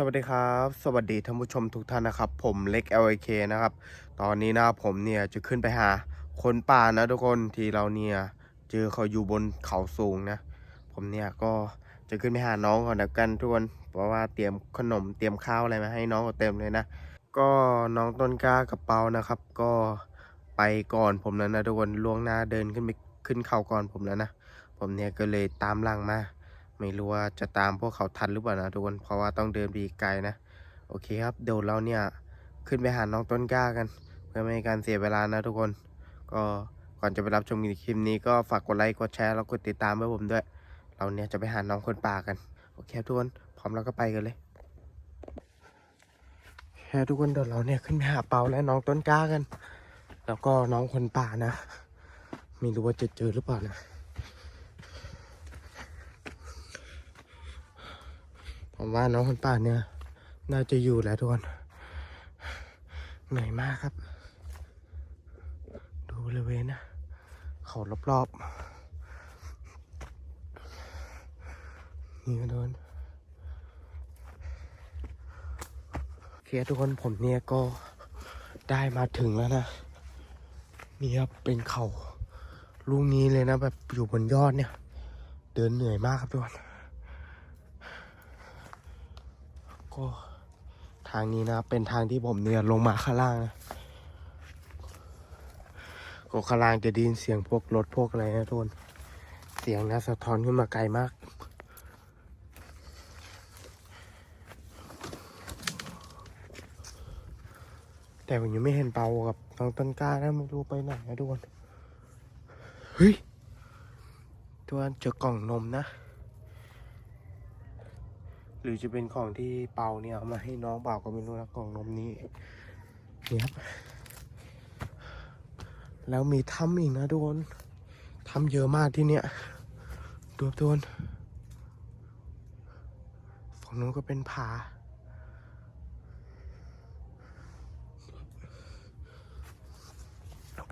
สวัสดีครับ สวัสดีท่านผู้ชมทุกท่านนะครับ ผมเล็ก LK นะครับ ตอนนี้นะผมเนี่ยจะขึ้นไปหาคนป่านะทุกคนที่เราเนี่ยเจอเขาอยู่บนเขาสูงนะ ผมเนี่ยก็จะขึ้นไปหาน้องก่อนนะกันทุกคนเพราะว่าเตรียมขนมเตรียมข้าวอะไรมาให้น้องเขาเต็มเลยนะ ก็น้องต้นกล้ากับเปานะครับ ก็ไปก่อนผมแล้วนะทุกคนล่วงหน้าเดินขึ้นไปขึ้นเขาก่อนผมแล้วนะ ผมเนี่ยก็เลยตามหลังมา ไม่รู้ว่าจะตามพวกเขาทันหรือเปล่านะทุกคน เพราะว่าต้องเดินไปอีไกลนะ โอเคครับ เดี๋ยวเราเนี่ยขึ้นไปหาน้องต้นกล้ากัน เพื่อไม่ให้การเสียเวลานะทุกคน ก็ก่อนจะไปรับชมคลิปนี้ก็ฝากกดไลค์ กดแชร์ แล้วกดติดตามให้ผมด้วย เราเนี่ยจะไปหาน้องคนป่ากัน โอเคทุกคน พร้อมแล้วก็ไปกันเลยแค่ทุกคนเดี๋ยวเราเนี่ยขึ้นไปหาเปาและน้องต้นกล้ากัน แล้วก็น้องคนป่านะ ไม่รู้ว่าจะเจอหรือเปล่านะ ผมว่าน้องคนป่าเนี่ย น่าจะอยู่แล้วทุกคนเหนื่อยมากครับ ดูบริเวณนะเขารอบๆ นี่ก็โดนโอเคทุกคนผมเนี่ยก็ได้มาถึงแล้วนะ นี่ครับเป็นเขาลูกนี้เลยนะแบบอยู่บนยอดเนี่ย เดินเหนื่อยมากครับทุกคน ทางนี้นะเป็นทางที่ผมเนี่ยลงมาข้างล่างนะก็ข้างล่างจะได้ยินเสียงพวกรถพวกอะไรนะทุกคนเสียงนะสะท้อนขึ้นมาไกลมากแต่ผมยังไม่เห็นเปากับน้องต้นกล้านะไม่รู้ไปไหนนะทุกคน เฮ้ย ทุกคนเจอกล่องนมนะ หรือจะเป็นของที่เปาเนี่ยเอามาให้น้องเปาก็ไม่รู้นะกล่องนมนี้เนี่ยครับแล้วมีถ้ำอีกนะทุกคนถ้ำเยอะมากที่เนี่ยดูทุกคนฝั่งนู้นก็เป็นผา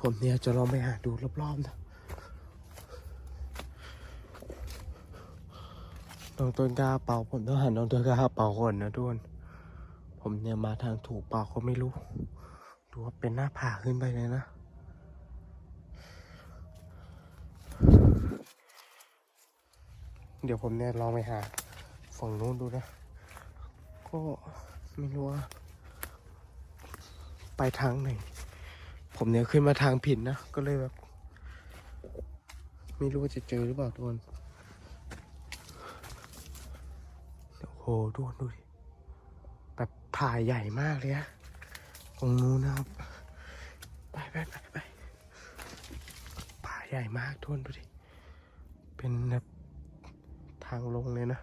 ผมเนี่ยจะลองไปหาดูรอบๆนะ น้องต้นกล้าเป่าผมต้องหันน้องต้นกล้าเป่าก่อนนะทุกคนผมเนี่ยมาทางถูกเป่าก็ไม่รู้ดูว่าเป็นหน้าผาขึ้นไปเลยนะเดี๋ยวผมเนี่ยลองไปหาฝั่งนู้นดูนะ ก็ไม่รู้ว่า ไปทางไหน ผมเนี่ยขึ้นมาทางผิดนะ ก็เลยแบบ ไม่รู้ว่าจะเจอหรือเปล่าทุกคน โอ้โหดูดูดิแบบผ่าใหญ่มากเลยอะตรงนู้นนะครับ ไปไปไปไปผ่าใหญ่มากทุนดูดิ เป็นแบบทางลงเลยนะ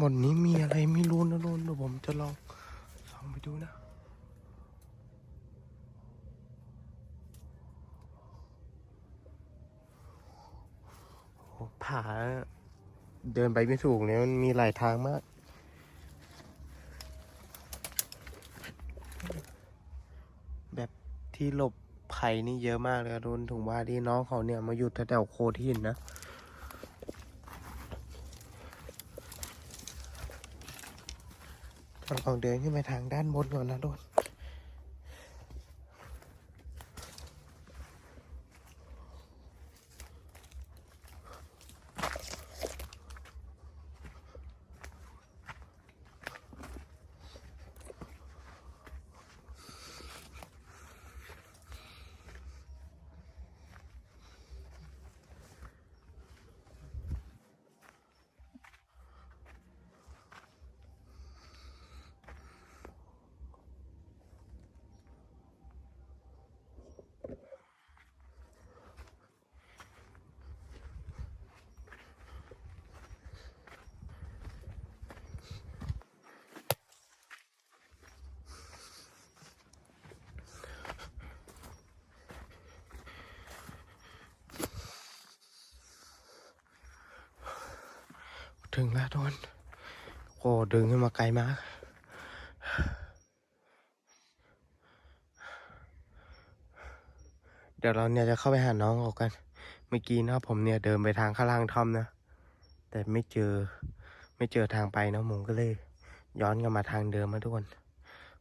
บนนี้มีอะไรไม่รู้นะลุนเดี๋ยวผมจะลองลองไปดูนะ โอ้ผาเดินไปไม่ถูกเลยมันมีหลายทางมากแบบที่หลบภัยนี่เยอะมากเลยรุนถึงว่าที่น้องเขาเนี่ยมาอยู่แถวโคที่หินนะ เราลองเดินขึ้นไปทางด้านบนก่อนนะทุกคน ถึงแล้วทุกคนโอ้ดินขึ้นมาไกลมากเดี๋ยวเราเนี่ยจะเข้าไปหาน้องออกกัน เมื่อกี้นะผมเนี่ยเดินไปทางข้างล่างถ้ำนะ แต่ไม่เจอไม่เจอทางไปนะผมก็เลย ย้อนกลับมาทางเดิมมาทุกคน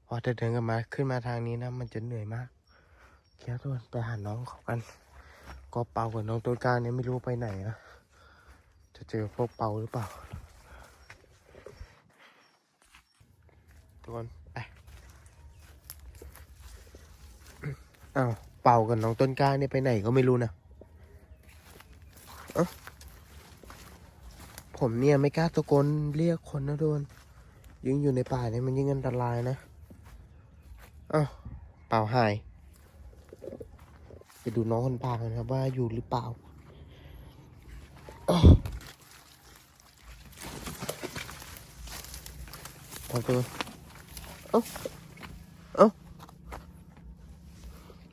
เพราะถ้าเดินกลับมาขึ้นมาทางนี้นะมันจะเหนื่อยมากเคครับทุกคนไปหาน้องเขากัน ก็เป่ากับน้องต้นกล้าเนี่ยไม่รู้ไปไหนนะ จะเจอพวกเปาหรือเปล่า ทุกคนไปอ้าวเป่ากับน้องต้นกล้าเนี่ยไปไหนก็ไม่รู้นะเอ้าผมเนี่ยไม่กล้าตะโกนเรียกคนนะโดน ยิ่งอยู่ในป่าเนี่ยมันยิ่งอันตรายนะอ้าวเป่าหาย ไปดูน้องคนป่ากันครับว่าอยู่หรือเปล่าอ้าว เอาตัวเอ้าเอ้า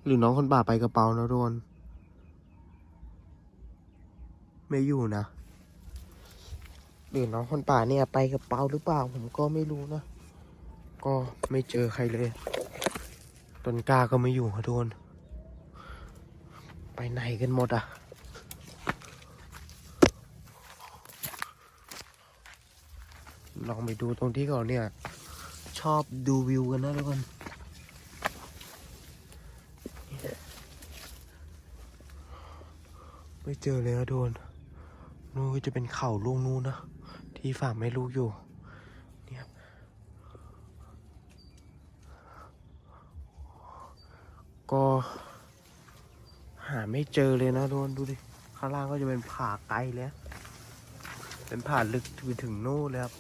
หรือน้องคนป่าไปกระเป๋านะโดนไม่อยู่นะหรือน้องคนป่าเนี่ยไปกระเป๋าหรือเปล่า ผมก็ไม่รู้นะ ก็ไม่เจอใครเลยต้นกล้าก็ไม่อยู่ค่ะโดน ไปไหนกันหมดอะ ลองไปดูตรงที่เขาเนี่ย ชอบดูวิวกันนะทุกคนไม่เจอเลยนะโดนนู่นก็จะเป็นเขาลูกนู้นนะ ที่ฝากไม่ลูกอยู่เนี่ยก็หาไม่เจอเลยนะโดนดูดิข้างล่างก็จะเป็นผาไกลแล้ว เป็นผาลึกถึงถึงนู่นเลยครับ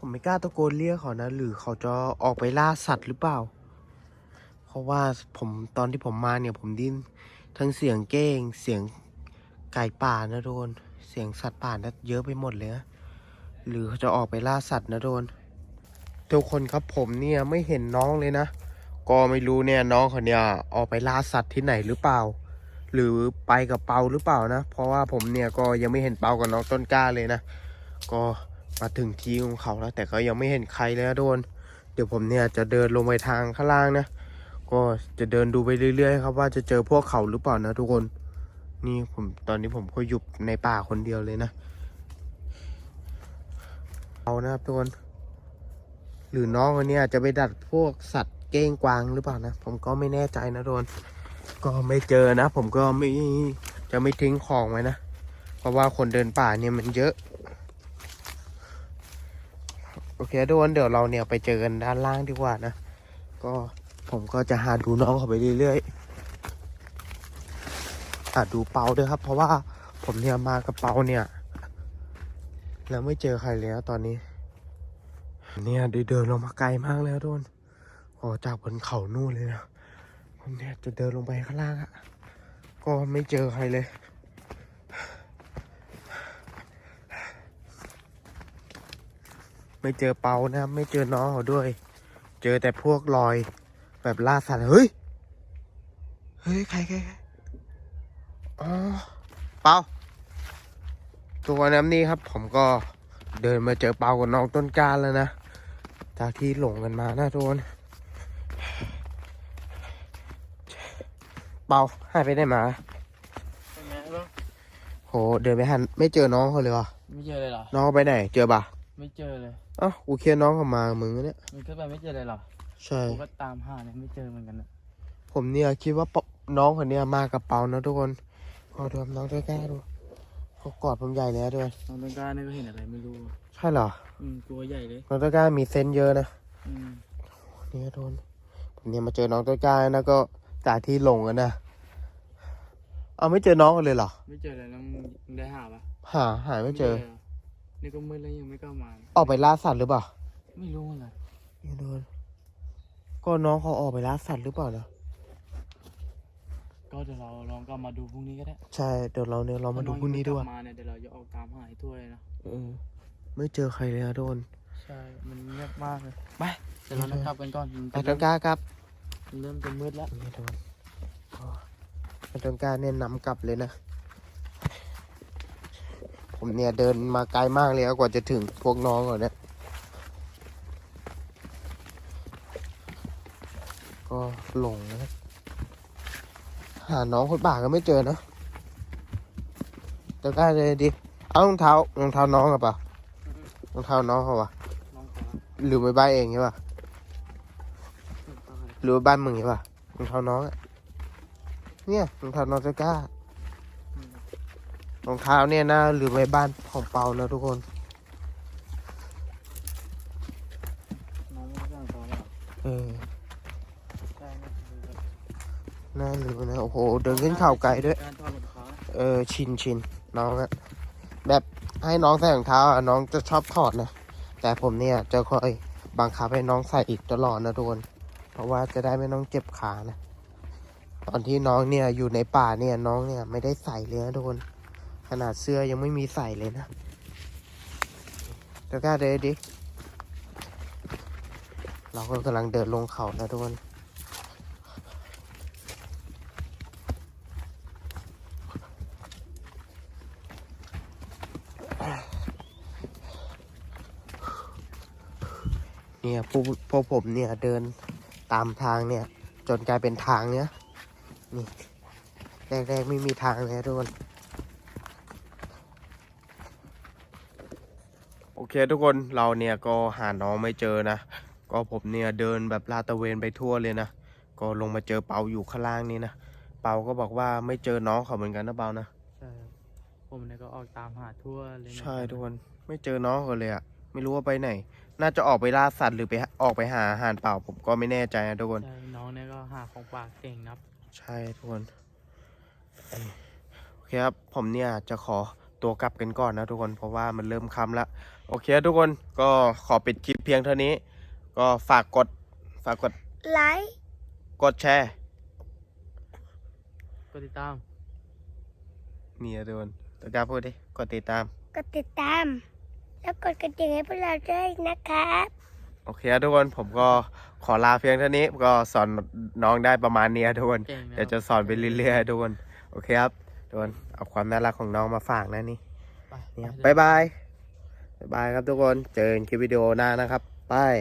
ผมไม่กล้าตะโกนเรียกเขานะ หรือเขาจะออกไปล่าสัตว์หรือเปล่า เพราะว่าผมตอนที่ผมมาเนี่ยผมดิ้นทั้งเสียงเก้ง เสียงไก่ป่านะโดน เสียงสัตว์ป่านะเยอะไปหมดเลยนะหรือเขาจะออกไปล่าสัตว์นะโดนทุกคนครับผมเนี่ยไม่เห็นน้องเลยนะ ก็ไม่รู้เนี่ยน้องเขาเนี่ยออกไปล่าสัตว์ที่ไหนหรือเปล่า หรือไปกับเปาหรือเปล่านะ เพราะว่าผมเนี่ยก็ยังไม่เห็นเปากับน้องต้นกล้าเลยนะ ก็ มาถึงที่ของเขาแล้ว แต่ก็ยังไม่เห็นใครเลยนะโดนเดี๋ยวผมเนี่ยจะเดินลงไปทางข้างล่างนะ ก็จะเดินดูไปเรื่อยๆครับว่าจะเจอพวกเขาหรือเปล่านะทุกคน นี่ผมตอนนี้ผมก็อยู่ในป่าคนเดียวเลยนะเอานะครับทุกคนหรือน้องคนนี้อาจจะไปดัดพวกสัตว์เก้งกวางหรือเปล่านะ ผมก็ไม่แน่ใจนะทุกคนก็ไม่เจอนะ ผมก็ไม่จะไม่ทิ้งของไว้นะ เพราะว่าคนเดินป่าเนี่ยมันเยอะ โอเคทุกคนเดี๋ยวเราเนี่ยไปเจอกันด้านล่างดีกว่านะ ก็ผมก็จะหาดูน้องเขาไปเรื่อยๆหาดูเปาด้วยครับ เพราะว่าผมเนี่ยมากับเปาเนี่ย แล้วไม่เจอใครเลยนะตอนนี้ เนี่ยได้เดินลงมาไกลมากแล้วทุกคนออกจากบนเขานู่นเลยนะผมเนี่ยจะเดินลงไปข้างล่างอะก็ไม่เจอใครเลย ไม่เจอเปานะครับ ไม่เจอน้องเขาด้วย เจอแต่พวกรอย แบบล่าสัตว์เฮ้ย เฮ้ย ใครใครใครอ๋อ เปาตัวน้ำนี่ครับ ผมก็เดินมาเจอเปากับน้องต้นกล้าแล้วนะจากที่หลงกันมานะทุกคนเปาหายไปได้มาเป็นไงบ้างโห เดินไปหันไม่เจอน้องเขาเลยวะไม่เจอเลยเหรอ น้องเขาไปไหน เจอปะไม่เจอเลย อ้าวกูเคลียร์น้องเขามามึงอะเนี่ย มันก็ไปไม่เจอเลยเหรอใช่ กูก็ตามหาเนี่ยไม่เจอเหมือนกันนะผมเนี่ยคิดว่าเปาน้องคนเนี้ยมากับเปานะทุกคนขอดูครับน้องต้นกล้าดูเขากอดผมใหญ่เลยนะด้วยน้องต้นกล้าเนี่ยก็เห็นอะไรไม่รู้ใช่เหรอ อืมตัวใหญ่เลย น้องต้นกล้ามีเซนส์เยอะนะ อืมนี่ก็โดนผมเนี่ยมาเจอน้องต้นกล้านะก็จากที่หลงกันนะเอาไม่เจอน้องกันเลยเหรอ ไม่เจอเลยแล้วมึงมึงได้หาปะหาหาไม่เจอหร นี่ก็มืดแล้วยังไม่กล้ามา ออกไปล่าสัตว์หรือเปล่าไม่รู้อะไรนี่โดนก็น้องเขาออกไปล่าสัตว์หรือเปล่านะก็เดี๋ยวเราลองกลับมาดูพรุ่งนี้ก็ได้ใช่เดี๋ยวเราเนี่ยเรามาดูพรุ่งนี้ด้วยถ้าองยังไม่กลับมาเนี่ยเดี๋ยวเราจะออกตามหาให้ทั่วเลยนะเออไม่เจอใครเลยนะโดนใช่ มันเงียบมากเลยไปเดี๋ยวเราจะกลับกันก่อนมันไอ้ต้นกล้าครับเริ่มจะมืดแล้วนี่โดนไอ้ต้นกล้าเนี่ยนำกลับเลยนะ ผมเนี่ยเดินมาไกลมากเลยกว่าจะถึงพวกน้องก่อนเนี่ยก็หลงนะหาน้องคนป่าก็ไม่เจอนะจะกล้าเลยดิ เอารองเท้ารองเท้าน้องกับปะรองเท้าน้องเขาวะหรือไปบ้านเองใช่ปะหรือบ้านมึงใช่ปะรองเท้าน้องเนี่ยรองเท้าน้องจะกล้า รองเท้าเนี่ยนะหรือไว้บ้านของเปานะทุกคนน้องไม่ได้ต่อแล้วเออใช่ไหมน่าลืมนะโอ้โห เดินขึ้นเขาไกลด้วยเท้านะเออ ชินชินน้องอะแบบให้น้องใส่รองเท้าอะน้องจะชอบถอดนะ แต่ผมเนี่ยจะคอยบังคับให้น้องใส่อีกตลอดนะทุกคน เพราะว่าจะได้ไม่ต้องเจ็บขานะ ตอนที่น้องเนี่ยอยู่ในป่าเนี่ยน้องเนี่ยไม่ได้ใส่เลยนะทุกคน ขนาดเสื้อยังไม่มีใส่เลยนะตะกร้าเดินดิ เราก็กำลังเดินลงเขานะทุกคนเนี่ยพวกพวกผมเนี่ยเดินตามทางเนี่ย จนกลายเป็นทางเนี้ยนี่แรกๆไม่มีทางเลยทุกคน โอ เคทุกคนเราเนี่ยก็หาน้องไม่เจอนะ ก็ผมเนี่ยเดินแบบลาดตระเวนไปทั่วเลยนะ ก็ลงมาเจอเปาอยู่ข้างล่างนี่นะ เปาก็บอกว่าไม่เจอน้องเขาเหมือนกันนะเปานะ ใช่ครับผมเนี่ยก็ออกตามหาทั่วเลยเหมือนกันใช่ทุกคนไม่เจอน้องเขาเลยอะไม่รู้ว่าไปไหน น่าจะออกไปล่าสัตว์หรือไปหาออกไปหาอาหารเปล่าผมก็ไม่แน่ใจนะทุกคน ใช่น้องเนี่ยก็หาของปากเก่งนะครับ ใช่ทุกคนเอ้ยโอเคครับ ผมเนี่ยจะขอ ตัวกลับกันก่อนนะทุกคนเพราะว่ามันเริ่มค่ำแล้วโอเคทุกคนก็ขอปิดคลิปเพียงเท่านี้ ก็ฝากกดฝากกดไลค์กดแชร์กดติดตามนี่นะทุกคนตะกร้าพูดดิกดติดตาม กดติดตาม แล้วกดกระดิ่งให้พวกเราด้วยนะครับ โอเคครับทุกคนผมก็ขอลาเพียงเท่านี้ก็สอนน้องได้ประมาณนี้ครับทุกคนเก่งนะเดี๋ยวจะสอนไปเรื่อยๆทุกคนโอเคครับ ทุกคนเอาความน่ารักของน้องมาฝากนะนี่ไปเนี่ยไปบายบายบายบายครับทุกคน เจอกันคลิปวิดีโอหน้านะครับ บาย